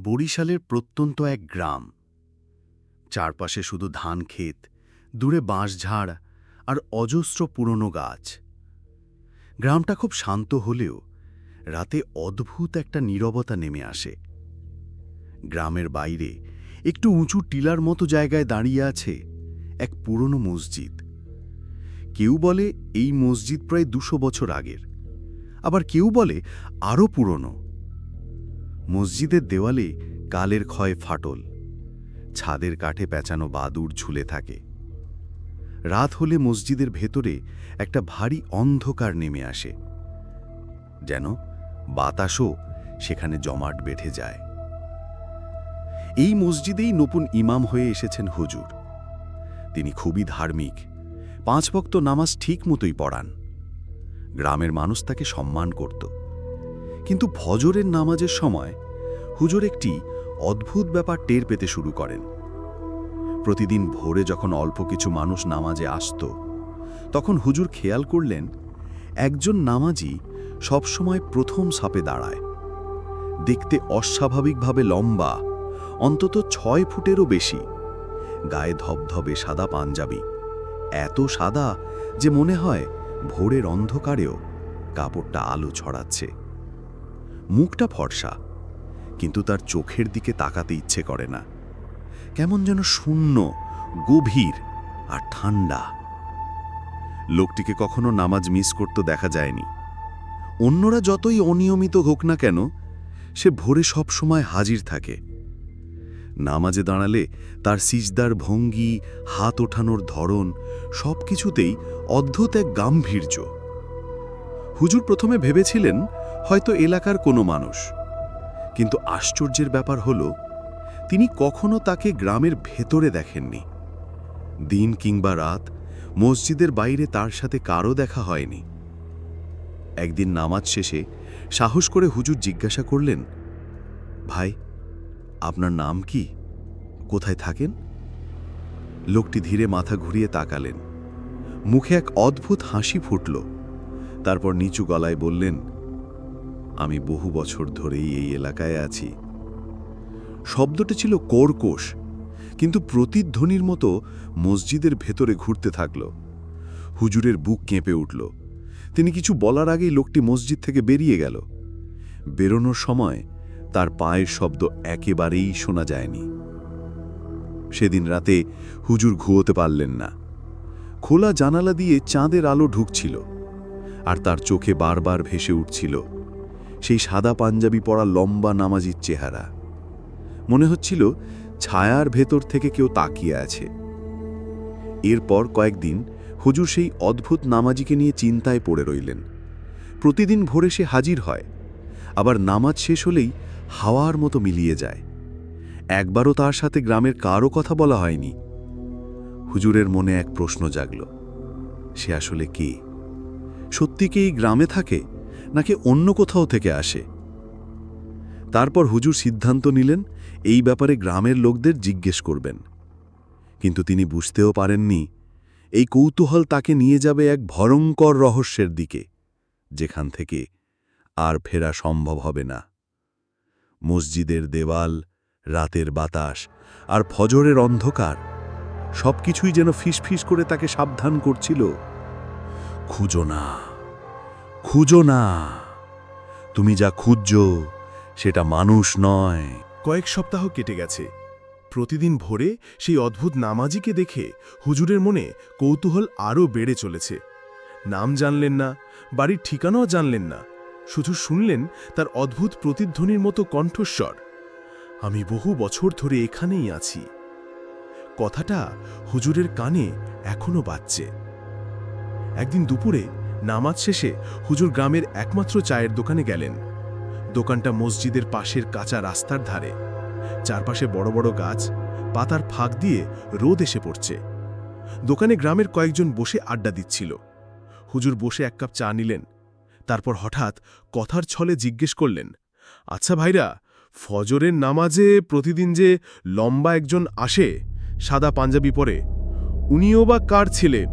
বরিশালের প্রত্যন্ত এক গ্রাম। চারপাশে শুধু ধান ক্ষেত, দূরে বাঁশঝাড় আর অজস্র পুরনো গাছ। গ্রামটা খুব শান্ত হলেও রাতে অদ্ভুত একটা নীরবতা নেমে আসে। গ্রামের বাইরে একটু উঁচু টিলার মতো জায়গায় দাঁড়িয়ে আছে এক পুরনো মসজিদ। কেউ বলে এই মসজিদ প্রায় দুশো বছর আগের। আবার কেউ বলে আরও পুরনো। মসজিদের দেওয়ালে কালের ক্ষয় ফাটল। ছাদের কাঠে পেঁচানো বাদুর ঝুলে থাকে। রাত হলে মসজিদের ভেতরে একটা ভারী অন্ধকার নেমে আসে। যেন বাতাসও সেখানে জমাট বেঁধে যায়। এই মসজিদেই নতুন ইমাম হয়ে এসেছেন হুজুর। তিনি খুবই ধার্মিক। পাঁচ ভক্ত নামাজ ঠিক মতোই পড়ান। গ্রামের মানুষ তাকে সম্মান করত। কিন্তু ফজরের নামাজের সময় হুজুর একটি অদ্ভুত ব্যাপার টের পেতে শুরু করেন। প্রতিদিন ভোরে যখন অল্প কিছু মানুষ নামাজে আসত, তখন হুজুর খেয়াল করলেন, একজন নামাজি সবসময় প্রথম সাপে দাঁড়ায়। দেখতে অস্বাভাবিকভাবে লম্বা, অন্তত ছয় ফুটেরও বেশি। গায়ে ধবধবে সাদা পাঞ্জাবি। এত সাদা যে মনে হয় ভোরের অন্ধকারেও কাপড়টা আলো ছড়াচ্ছে। মুখটা ফর্সা, কিন্তু তার চোখের দিকে তাকাতে ইচ্ছে করে না। কেমন যেন শূন্য, গভীর আর ঠান্ডা। লোকটিকে কখনো নামাজ মিস করতে দেখা যায়নি। অন্যরা যতই অনিয়মিত হোক না কেন, সে ভোরে সব সময় হাজির থাকে। নামাজে দাঁড়ালে তার সিজদার ভঙ্গি, হাত ওঠানোর ধরন সব কিছুতেই অদ্ভুত এক গাম্ভীর্য। হুজুর প্রথমে ভেবেছিলেন হয়তো এলাকার কোনো মানুষ। কিন্তু আশ্চর্যের ব্যাপার হল, তিনি কখনো তাকে গ্রামের ভেতরে দেখেননি। দিন কিংবা রাত মসজিদের বাইরে তার সাথে কারও দেখা হয়নি। একদিন নামাজ শেষে সাহস করে হুজুর জিজ্ঞাসা করলেন, ভাই, আপনার নাম কি? কোথায় থাকেন? লোকটি ধীরে মাথা ঘুরিয়ে তাকালেন। মুখে এক অদ্ভুত হাসি ফুটল। তারপর নিচু গলায় বললেন আমি বহু বছর ধরেই এই এলাকায় আছি। শব্দটা ছিল কোরকোষ কিন্তু প্রতিধ্বনির মতো মসজিদের ভেতরে ঘুরতে থাকল। হুজুরের বুক কেঁপে উঠল। তিনি কিছু বলার আগেই লোকটি মসজিদ থেকে বেরিয়ে গেল। বেরোনোর সময় তার পায়ের শব্দ একেবারেই শোনা যায়নি। সেদিন রাতে হুজুর ঘুয়োতে পারলেন না। খোলা জানালা দিয়ে চাঁদের আলো ঢুকছিল, আর তার চোখে বারবার ভেসে উঠছিল। সেই সাদা পাঞ্জাবি পরা লম্বা নামাজির চেহারা। মনে হচ্ছিল ছায়ার ভেতর থেকে কেউ তাকিয়ে আছে। এরপর কয়েকদিন হুজুর সেই অদ্ভুত নামাজিকে নিয়ে চিন্তায় পড়ে রইলেন। প্রতিদিন ভোরে সে হাজির হয়, আবার নামাজ শেষ হলেই হাওয়ার মতো মিলিয়ে যায়। একবারও তার সাথে গ্রামের কারও কথা বলা হয়নি। হুজুরের মনে এক প্রশ্ন জাগল, সে আসলে কে? সত্যি কি এই গ্রামে থাকে? নাকি অন্য কোথাও থেকে আসে। তারপর হুজুর সিদ্ধান্ত নিলেন, এই ব্যাপারে গ্রামের লোকদের জিজ্ঞেস করবেন। কিন্তু তিনি বুঝতেও পারেননি, এই কৌতূহল তাকে নিয়ে যাবে এক ভয়ঙ্কর রহস্যের দিকে, যেখান থেকে আর ফেরা সম্ভব হবে না। মসজিদের দেওয়াল, রাতের বাতাস আর ফজরের অন্ধকার, সবকিছুই যেন ফিসফিস করে তাকে সাবধান করছিল। খুঁজো না। খুঁজো না। তুমি যা খুঁজছো, সেটা মানুষ নয়। কয়েক সপ্তাহ কেটে গেছে। প্রতিদিন ভোরে সেই অদ্ভুত নামাজিকে দেখে হুজুরের মনে কৌতূহল আরও বেড়ে চলেছে। নাম জানলেন না, বাড়ির ঠিকানাও জানলেন না। শুধু শুনলেন তার অদ্ভুত প্রতিধ্বনির মতো কণ্ঠস্বর। আমি বহু বছর ধরে এখানেই আছি। কথাটা হুজুরের কানে এখনও বাজছে। একদিন দুপুরে নামাজ শেষে হুজুর গ্রামের একমাত্র চায়ের দোকানে গেলেন। দোকানটা মসজিদের পাশের কাঁচা রাস্তার ধারে। চারপাশে বড় বড় গাছ, পাতার ফাঁক দিয়ে রোদ এসে পড়ছে। দোকানে গ্রামের কয়েকজন বসে আড্ডা দিচ্ছিল। হুজুর বসে এক কাপ চা নিলেন। তারপর হঠাৎ কথার ছলে জিজ্ঞেস করলেন আচ্ছা ভাইরা, ফজরের নামাজে প্রতিদিন যে লম্বা একজন আসে, সাদা পাঞ্জাবি পরে, উনিও বা কার ছেলে?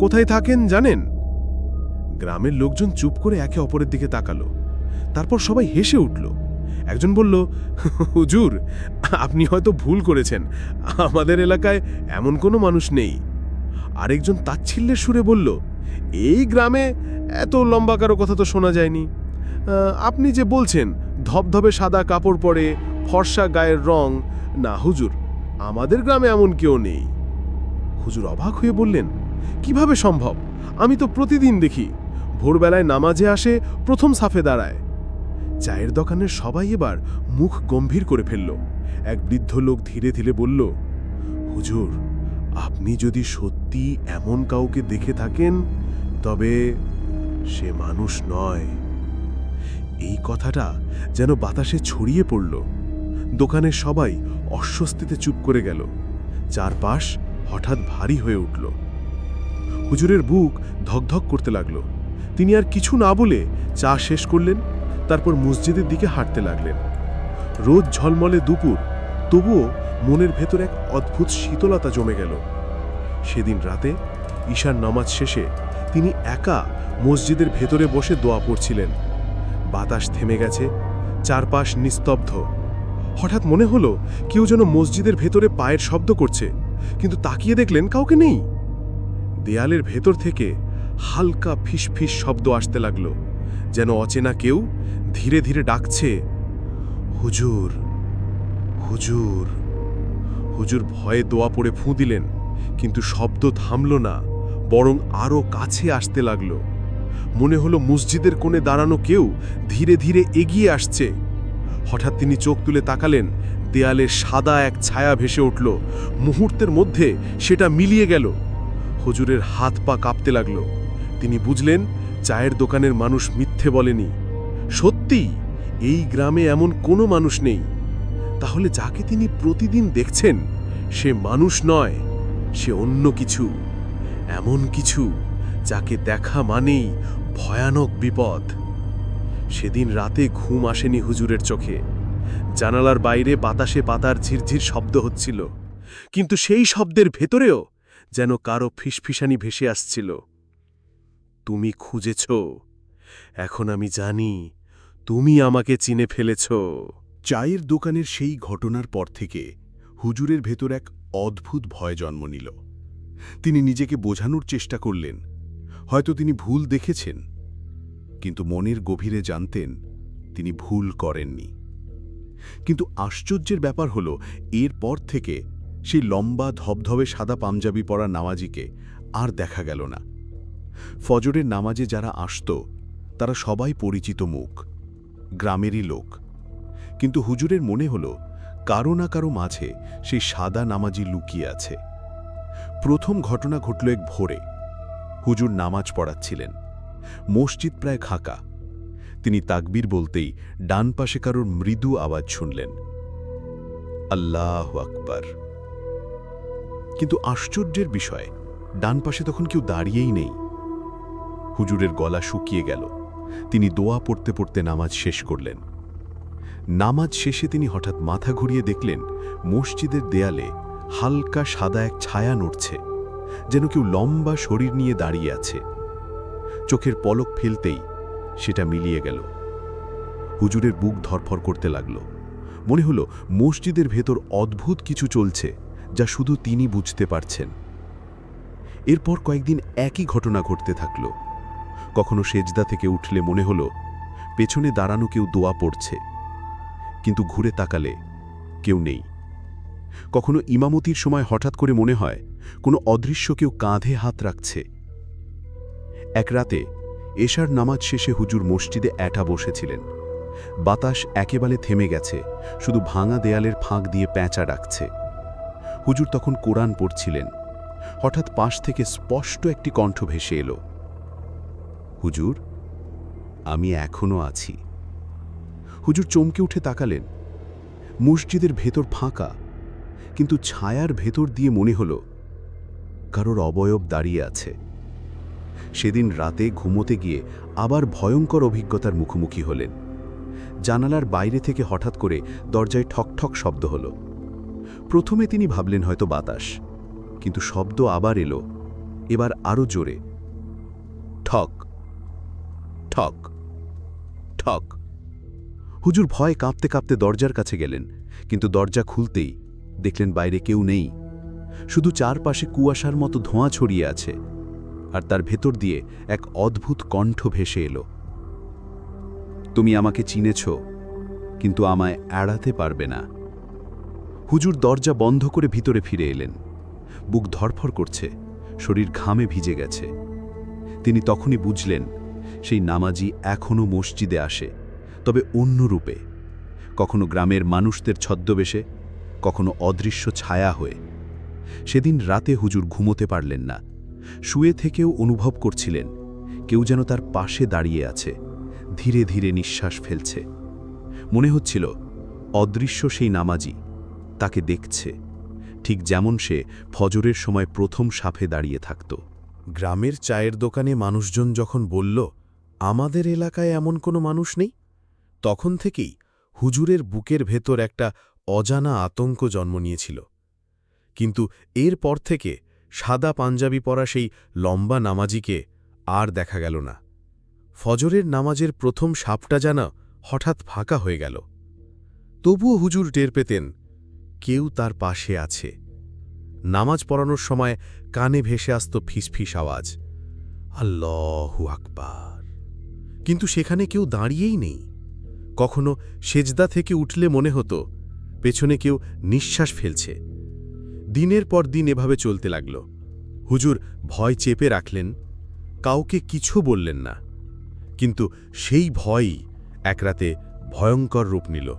কোথায় থাকেন জানেন? গ্রামের লোকজন চুপ করে একে অপরের দিকে তাকালো। তারপর সবাই হেসে উঠল। একজন বলল, হুজুর, আপনি হয়তো ভুল করেছেন। আমাদের এলাকায় এমন কোনো মানুষ নেই। আরেকজন তাচ্ছিল্যের সুরে বলল, এই গ্রামে এত লম্বা কারও কথা তো শোনা যায়নি। আপনি যে বলছেন, ধবধবে সাদা কাপড় পরে, ফর্সা গায়ের রং, না হুজুর, আমাদের গ্রামে এমন কেউ নেই। হুজুর অবাক হয়ে বললেন, কীভাবে সম্ভব? আমি তো প্রতিদিন দেখি। ভোরবেলায় নামাজে আসে, প্রথম সাফে দাঁড়ায়। চায়ের দোকানের সবাই এবার মুখ গম্ভীর করে ফেলল। এক বৃদ্ধ লোক ধীরে ধীরে বলল, হুজুর, আপনি যদি সত্যি এমন কাউকে দেখে থাকেন, তবে সে মানুষ নয়। এই কথাটা যেন বাতাসে ছড়িয়ে পড়ল। দোকানের সবাই অস্বস্তিতে চুপ করে গেল। চারপাশ হঠাৎ ভারী হয়ে উঠল। হুজুরের বুক ধকধক করতে লাগল। তিনি আর কিছু না বলে চা শেষ করলেন, তারপর মসজিদের দিকে হাঁটতে লাগলেন। রোদ ঝলমলে দুপুর, তবুও মনের ভেতর এক অদ্ভুত শীতলতা জমে গেল। সেদিন রাতে ঈশার নামাজ শেষে তিনি একা মসজিদের ভেতরে বসে দোয়া পড়ছিলেন। বাতাস থেমে গেছে, চারপাশ নিস্তব্ধ। হঠাৎ মনে হলো কেউ যেন মসজিদের ভেতরে পায়ের শব্দ করছে, কিন্তু তাকিয়ে দেখলেন কাউকে নেই। দেয়ালের ভেতর থেকে হালকা ফিসফিস শব্দ আসতে লাগল, যেন অচেনা কেউ ধীরে ধীরে ডাকছে, হুজুর হুজুর। হুজুর ভয়ে দোয়া পড়ে ফুঁ দিলেন, কিন্তু শব্দ থামল না, বরং আরও কাছে আসতে লাগল। মনে হলো মসজিদের কোণে দাঁড়ানো কেউ ধীরে ধীরে এগিয়ে আসছে। হঠাৎ তিনি চোখ তুলে তাকালেন, দেয়ালে সাদা এক ছায়া ভেসে উঠল, মুহূর্তের মধ্যে সেটা মিলিয়ে গেল। হুজুরের হাত পা কাঁপতে লাগল। তিনি বুঝলেন, চায়ের দোকানের মানুষ মিথ্যে বলেনি। সত্যি, এই গ্রামে এমন কোনো মানুষ নেই। তাহলে যাকে তিনি প্রতিদিন দেখছেন, সে মানুষ নয়, সে অন্য কিছু। এমন কিছু যাকে দেখা মানেই ভয়ানক বিপদ। সেদিন রাতে ঘুম আসেনি হুজুরের চোখে। জানালার বাইরে বাতাসে পাতার ঝিরঝির শব্দ হচ্ছিল। কিন্তু সেই শব্দের ভেতরেও যেন কারও ফিসফিসানি ভেসে আসছিল। তুমি খুঁজেছ। এখন আমি জানি তুমি আমাকে চিনে ফেলেছ। চায়ের দোকানের সেই ঘটনার পর থেকে হুজুরের ভেতর এক অদ্ভুত ভয় জন্ম নিল। তিনি নিজেকে বোঝানোর চেষ্টা করলেন। হয়তো তিনি ভুল দেখেছেন, কিন্তু মনের গভীরে জানতেন তিনি ভুল করেননি। কিন্তু আশ্চর্যের ব্যাপার হল, এরপর থেকে সেই লম্বা ধবধবে সাদা পাঞ্জাবি পরা নামাজিকে আর দেখা গেল না। ফজরের নামাজে যারা আসত, তারা সবাই পরিচিত মুখ, গ্রামেরই লোক। কিন্তু হুজুরের মনে হল, কারও না কারও মাঝে সেই সাদা নামাজি লুকিয়ে আছে। প্রথম ঘটনা ঘটল এক ভোরে। হুজুর নামাজ পড়াচ্ছিলেন। মসজিদ প্রায় খাকা। তিনি তাকবীর বলতেই ডান পাশে কারোর মৃদু আওয়াজ শুনলেন। আল্লাহ আকবার। কিন্তু আশ্চর্যের বিষয়, ডান পাশে তখন কেউ দাঁড়িয়েই নেই। হুজুরের গলা শুকিয়ে গেল। তিনি দোয়া পড়তে পড়তে নামাজ শেষ করলেন। নামাজ শেষে তিনি হঠাৎ মাথা ঘুরিয়ে দেখলেন, মসজিদের দেয়ালে হালকা সাদা এক ছায়া নড়ছে, যেন কেউ লম্বা শরীর নিয়ে দাঁড়িয়ে আছে। চোখের পলক ফেলতেই সেটা মিলিয়ে গেল। হুজুরের বুক ধরফর করতে লাগল। মনে হলো, মসজিদের ভেতর অদ্ভুত কিছু চলছে, যা শুধু তিনি বুঝতে পারছেন। এরপর কয়েকদিন একই ঘটনা ঘটতে থাকল। কখনো সেজদা থেকে উঠলে মনে হলো, পেছনে দাঁড়ানো কেউ দোয়া পড়ছে। কিন্তু ঘুরে তাকালে কেউ নেই। কখনো ইমামতির সময় হঠাৎ করে মনে হয়, কোনো অদৃশ্য কেউ কাঁধে হাত রাখছে। এক রাতে এশার নামাজ শেষে হুজুর মসজিদে একা বসেছিলেন। বাতাস একেবারে থেমে গেছে, শুধু ভাঙা দেয়ালের ফাঁক দিয়ে প্যাঁচা ডাকছে। হুজুর তখন কোরআন পড়ছিলেন। হঠাৎ পাশ থেকে স্পষ্ট একটি কণ্ঠ ভেসে এলো। হুজুর, আমি এখনও আছি। হুজুর চমকে উঠে তাকালেন। মসজিদের ভেতর ফাঁকা, কিন্তু ছায়ার ভেতর দিয়ে মনে হলো, কারোর অবয়ব দাঁড়িয়ে আছে। সেদিন রাতে ঘুমোতে গিয়ে আবার ভয়ঙ্কর অভিজ্ঞতার মুখোমুখি হলেন। জানালার বাইরে থেকে হঠাৎ করে দরজায় ঠকঠক শব্দ হল। প্রথমে তিনি ভাবলেন হয়তো বাতাস, কিন্তু শব্দ আবার এলো, এবার আরও জোরে। ঠক ঠক ঠক। হুজুর ভয় কাঁপতে কাঁপতে দরজার কাছে গেলেন, কিন্তু দরজা খুলতেই দেখলেন বাইরে কেউ নেই। শুধু চারপাশে কুয়াশার মতো ধোঁয়া ছড়িয়ে আছে, আর তার ভেতর দিয়ে এক অদ্ভুত কণ্ঠ ভেসে এলো। তুমি আমাকে চিনেছ, কিন্তু আমায় এড়াতে পারবে না। হুজুর দরজা বন্ধ করে ভিতরে ফিরে এলেন। বুক ধরফর করছে, শরীর ঘামে ভিজে গেছে। তিনি তখনই বুঝলেন সেই নামাজি এখনও মসজিদে আসে, তবে অন্য রূপে। কখনো গ্রামের মানুষদের ছদ্মবেশে, কখনো অদৃশ্য ছায়া হয়ে। সেদিন রাতে হুজুর ঘুমোতে পারলেন না। শুয়ে থেকেও অনুভব করছিলেন, কেউ যেন তার পাশে দাঁড়িয়ে আছে, ধীরে ধীরে নিঃশ্বাস ফেলছে। মনে হচ্ছিল, অদৃশ্য সেই নামাজি, তাকে দেখছে। ঠিক যেমন সে ফজরের সময় প্রথম সাফে দাঁড়িয়ে থাকত। গ্রামের চায়ের দোকানে মানুষজন যখন বলল আমাদের এলাকায় এমন কোনো মানুষ নেই? তখন থেকেই হুজুরের বুকের ভেতর একটা অজানা আতঙ্ক জন্ম নিয়েছিল। কিন্তু এর পর থেকে সাদা পাঞ্জাবি পরা সেই লম্বা নামাজিকে আর দেখা গেল না। ফজরের নামাজের প্রথম সাপটা জানা হঠাৎ ফাঁকা হয়ে গেল। তবুও হুজুর টের পেতেন, কেউ তার পাশে আছে। নামাজ পড়ানোর সময় কানে ভেসে আসত ফিসফিস আওয়াজ। আল্লাহু আকবার। কিন্তু সেখানে কেউ দাঁড়িয়েই নেই। কখনো সেজদা থেকে উঠলে মনে হতো, পেছনে কেউ নিঃশ্বাস ফেলছে। দিনের পর দিন এভাবে চলতে লাগল। হুজুর ভয় চেপে রাখলেন, কাউকে কিছু বললেন না। কিন্তু সেই ভয়ই এক রাতে ভয়ঙ্কর রূপ নিল।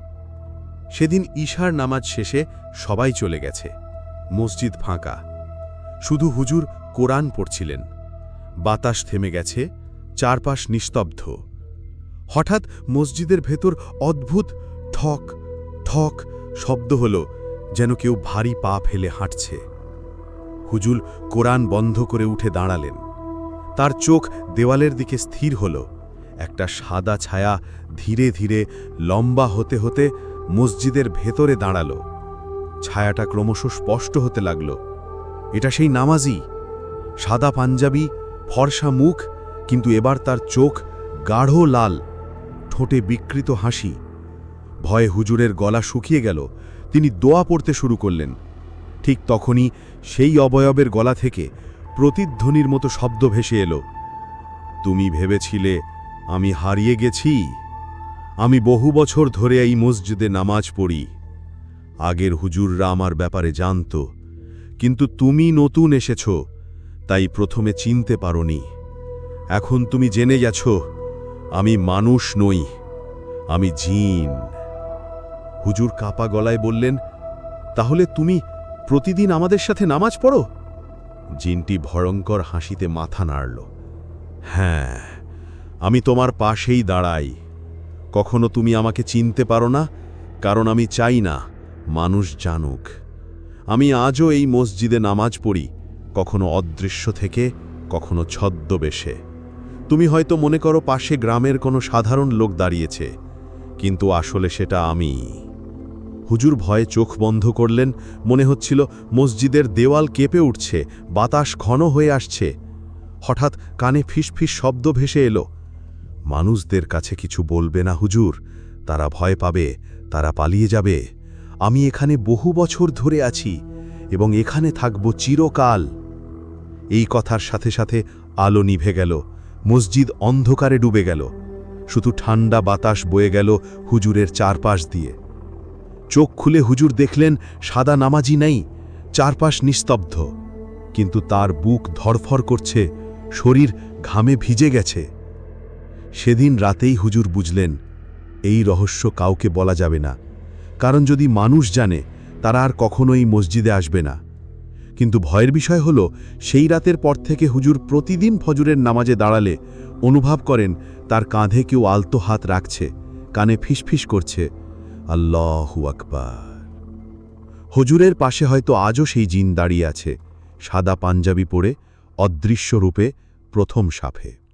সেদিন ঈশার নামাজ শেষে সবাই চলে গেছে, মসজিদ ফাঁকা। শুধু হুজুর কোরআন পড়ছিলেন। বাতাস থেমে গেছে চারপাশ নিস্তব্ধ। হঠাৎ মসজিদের ভেতর অদ্ভুত ঠক ঠক শব্দ হল, যেন কেউ ভারী পা ফেলে হাঁটছে। হুজুল কোরআন বন্ধ করে উঠে দাঁড়ালেন। তার চোখ দেওয়ালের দিকে স্থির হল। একটা সাদা ছায়া ধীরে ধীরে লম্বা হতে হতে মসজিদের ভেতরে দাঁড়াল। ছায়াটা ক্রমশ স্পষ্ট হতে লাগল। এটা সেই নামাজি। সাদা পাঞ্জাবি, ফর্সা মুখ কিন্তু এবার তার চোখ গাঢ় লাল, ঠোঁটে বিকৃত হাসি। ভয়ে হুজুরের গলা শুকিয়ে গেল। তিনি দোয়া পড়তে শুরু করলেন। ঠিক তখনই সেই অবয়বের গলা থেকে প্রতিধ্বনির মতো শব্দ ভেসে এলো। তুমি ভেবেছিলে আমি হারিয়ে গেছি? আমি বহু বছর ধরে এই মসজিদে নামাজ পড়ি। আগের হুজুররা আমার ব্যাপারে জানত। কিন্তু তুমি নতুন এসেছ, তাই প্রথমে চিনতে পারোনি। এখন তুমি জেনে গেছ, আমি মানুষ নই, আমি জিন। হুজুর কাপা গলায় বললেন, তাহলে তুমি প্রতিদিন আমাদের সাথে নামাজ পড়ো? জিনটি ভয়ঙ্কর হাসিতে মাথা নাড়ল হ্যাঁ আমি তোমার পাশেই দাঁড়াই। কখনো তুমি আমাকে চিনতে পারো না, কারণ আমি চাই না মানুষ জানুক। আমি আজও এই মসজিদে নামাজ পড়ি, কখনো অদৃশ্য থেকে, কখনো ছদ্মবেশে। তুমি হয়তো মনে করো পাশে গ্রামের কোনো সাধারণ লোক দাঁড়িয়েছে, কিন্তু আসলে সেটা আমি। হুজুর ভয়ে চোখ বন্ধ করলেন, মনে হচ্ছিল মসজিদের দেওয়াল কেঁপে উঠছে, বাতাস ঘন হয়ে আসছে। হঠাৎ কানে ফিসফিস শব্দ ভেসে এলো। মানুষদের কাছে কিছু বলবে না হুজুর, তারা ভয় পাবে, তারা পালিয়ে যাবে। আমি এখানে বহু বছর ধরে আছি, এবং এখানে থাকব চিরকাল। এই কথার সাথে সাথে আলো নিভে গেল মসজিদ অন্ধকারে ডুবে গেল। শুধু ঠান্ডা বাতাস বয়ে গেল হুজুরের চারপাশ দিয়ে। চোখ খুলে হুজুর দেখলেন, সাদা নামাজি নাই, চারপাশ নিস্তব্ধ। কিন্তু তার বুক ধরফর করছে, শরীর ঘামে ভিজে গেছে। সেদিন রাতেই হুজুর বুঝলেন, এই রহস্য কাউকে বলা যাবে না। কারণ যদি মানুষ জানে, তারা আর কখনোই মসজিদে আসবে না। কিন্তু ভয়ের বিষয় হল, সেই রাতের পর থেকে হুজুর প্রতিদিন ফজুরের নামাজে দাঁড়ালে অনুভব করেন, তার কাঁধে কেউ আলতো হাত রাখছে, কানে ফিসফিস করছে, আল্লাহু আকবার। হুজুরের পাশে হয়তো আজও সেই জিন দাঁড়িয়ে আছে, সাদা পাঞ্জাবি পরে, অদৃশ্য রূপে প্রথম সাফে।